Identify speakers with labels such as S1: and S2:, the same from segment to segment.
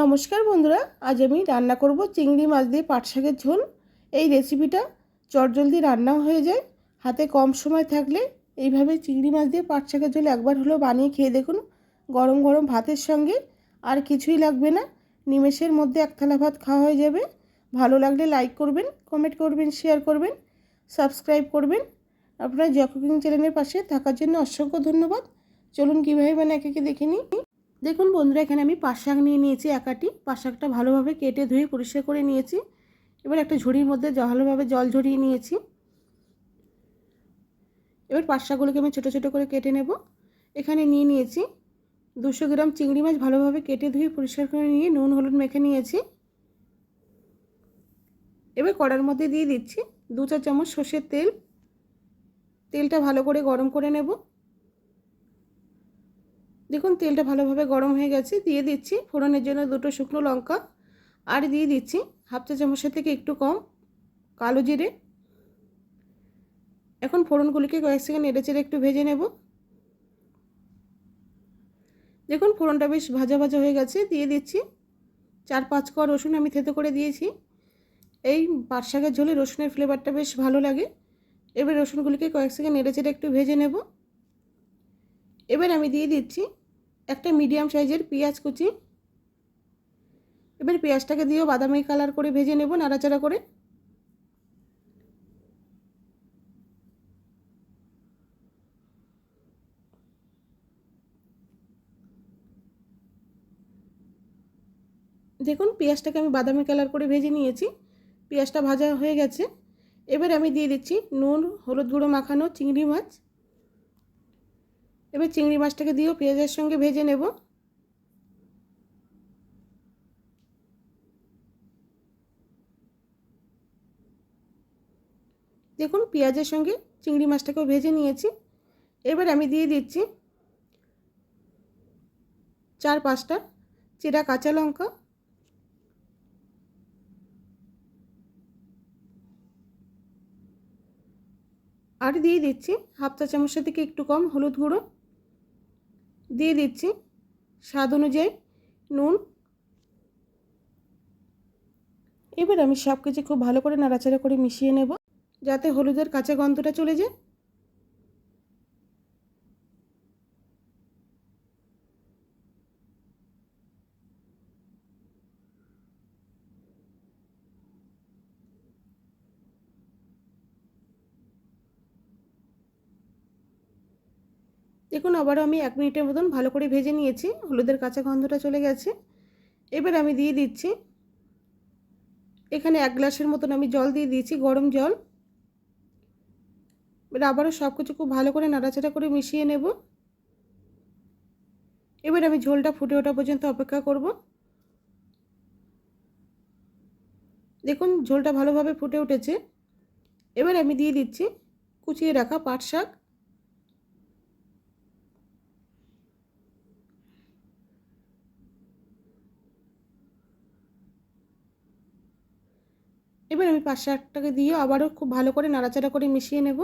S1: নমস্কার বন্ধুরা, আজ আমি রান্না করব চিংড়ি মাছ দিয়ে পাট শাকের ঝোল। এই রেসিপিটা চটজলদি রান্নাও হয়ে যায়। হাতে কম সময় থাকলে এইভাবে চিংড়ি মাছ দিয়ে পাট শাকের ঝোল একবার হলেও বানিয়ে খেয়ে দেখুন, গরম গরম ভাতের সঙ্গে। আর কিছুই লাগবে না, নিমেষের মধ্যে এক থালা ভাত খাওয়া হয়ে যাবে। ভালো লাগলে লাইক করবেন কমেন্ট করবেন শেয়ার করবেন সাবস্ক্রাইব করবেন। আপনারা জয় কুকিং চ্যানেলের পাশে থাকার জন্য অসংখ্য ধন্যবাদ। চলুন কীভাবে মানে একে দেখে নিই। দেখুন বন্ধুরা, এখানে আমি শাক নিয়ে নিয়েছি একাটি পাট শাকটা ভালোভাবে কেটে ধুয়ে পরিষ্কার করে নিয়েছি। এবার একটা ঝুড়ির মধ্যে ভালোভাবে জল ঝরিয়ে নিয়েছি। এবার শাকগুলোকে আমি ছোটো ছোটো করে কেটে নেব। এখানে নিয়ে নিয়েছি দুশো গ্রাম চিংড়ি মাছ ভালোভাবে কেটে ধুয়ে পরিষ্কার করে নিয়ে নুন, হলুদ মেখে নিয়েছি। এবার কড়ার মধ্যে দিয়ে দিচ্ছি দু চার চামচ সর্ষের তেল। তেলটা ভালো করে গরম করে নেব। দেখুন, তেলটা ভালোভাবে গরম হয়ে গেছে। দিয়ে দিচ্ছি ফোড়নের জন্য দুটো শুকনো লঙ্কা আর দিয়ে দিচ্ছি হাফ চা চামচের থেকে একটু কম কালো জিরে। এখন ফোড়নগুলিকে কয়েক সেকেন্ড নেড়ে চেড়ে একটু ভেজে নেব। দেখুন, ফোড়নটা বেশ ভাজা ভাজা হয়ে গেছে। দিয়ে দিচ্ছি চার পাঁচ কোয়া রসুন আমি থেতো করে দিয়েছি। এই পাট শাকের ঝোলে রসুনের ফ্লেভারটা বেশ ভালো লাগে। এবার রসুনগুলিকে কয়েক সেকেন্ড নেড়ে চেড়ে একটু ভেজে নেব। এবার আমি দিয়ে দিচ্ছি একটা মিডিয়াম সাইজের পেঁয়াজ কুচি। এবার পেঁয়াজটাকে দিয়েও বাদামি কালার করে ভেজে নেব নাড়াচাড়া করে। দেখুন, পেঁয়াজটাকে আমি বাদামি কালার করে ভেজে নিয়েছি। পেঁয়াজটা ভাজা হয়ে গেছে। এবার আমি দিয়ে দিচ্ছি নুন, হলুদ গুঁড়ো মাখানো চিংড়ি মাছ। এবার চিংড়ি মাছটাকে দিয়েও পেঁয়াজের সঙ্গে ভেজে নেব। দেখুন, পেঁয়াজের সঙ্গে চিংড়ি মাছটাকেও ভেজে নিয়েছি। এবার আমি দিয়ে দিচ্ছি চার পাঁচটা চেরা কাঁচা লঙ্কা। আর দিয়ে দিচ্ছি হাফ চা চামচের থেকে একটু কম হলুদ গুঁড়ো। দিয়ে দিচ্ছি স্বাদ অনুযায়ী, নুন। এবার আমি সব কিছু খুব ভালো করে নাড়াচাড়া করে মিশিয়ে নেব, যাতে হলুদের কাঁচা গন্ধটা চলে যায়। দেখুন, আবারও আমি এক মিনিটের মতন ভালো করে ভেজে নিয়েছি। হলুদের কাঁচা গন্ধটা চলে গেছে। এবার আমি দিয়ে দিচ্ছি, এখানে এক গ্লাসের মতন আমি জল দিয়ে দিয়েছি, গরম জল। এবার আবারও সব কিছু খুব ভালো করে নাড়াচাড়া করে মিশিয়ে নেব। এবার আমি ঝোলটা ফুটে ওঠা পর্যন্ত অপেক্ষা করব। দেখুন, ঝোলটা ভালোভাবে ফুটে উঠেছে। এবার আমি দিয়ে দিচ্ছি কুচিয়ে রাখা পাট শাক। এবার আমি পাঁচ শাকটাকে দিয়ে আবারও খুব ভালো করে নাড়াচাড়া করে মিশিয়ে নেব।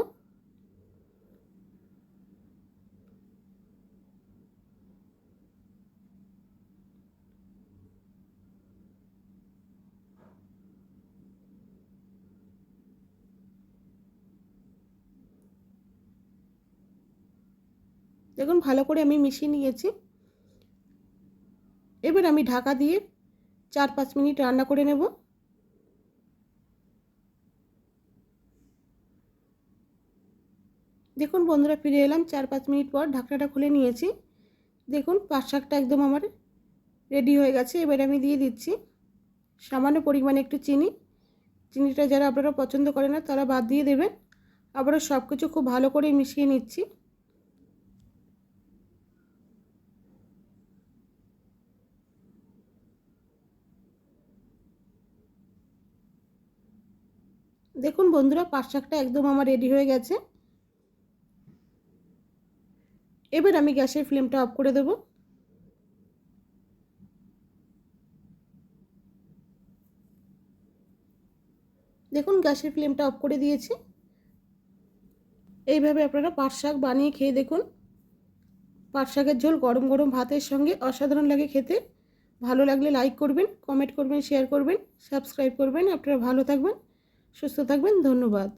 S1: দেখুন, ভালো করে আমি মিশিয়ে নিয়েছি। এবার আমি ঢাকা দিয়ে চার পাঁচ মিনিট রান্না করে নেব। দেখুন বন্ধুরা ফিরে এলাম, চার পাঁচ মিনিট পর ঢাকনাটা খুলে নিয়েছি। দেখুন পাঁচ শাকটা একদম আমার রেডি হয়ে গেছে, এবার আমি দিয়ে দিচ্ছি সামান্য পরিমাণে একটু চিনি। চিনিটা যারা আপনারা পছন্দ করে না, তারা বাদ দিয়ে দেবেন। আবারও সব কিছু খুব ভালো করে মিশিয়ে নিচ্ছি। দেখুন বন্ধুরা পাঁচ শাকটা একদম আমার রেডি হয়ে গেছে। এবার আমি গ্যাসের ফ্লেমটা অফ করে দেব। দেখুন, গ্যাসের ফ্লেমটা অফ করে দিয়েছি। এইভাবে আপনারা পাট শাক বানিয়ে খেয়ে দেখুন। পাট শাকের ঝোল গরম গরম ভাতের সঙ্গে অসাধারণ লাগে খেতে। ভালো লাগলে লাইক করবেন, কমেন্ট করবেন, শেয়ার করবেন, সাবস্ক্রাইব করবেন। আপনারা ভালো থাকবেন, সুস্থ থাকবেন, ধন্যবাদ।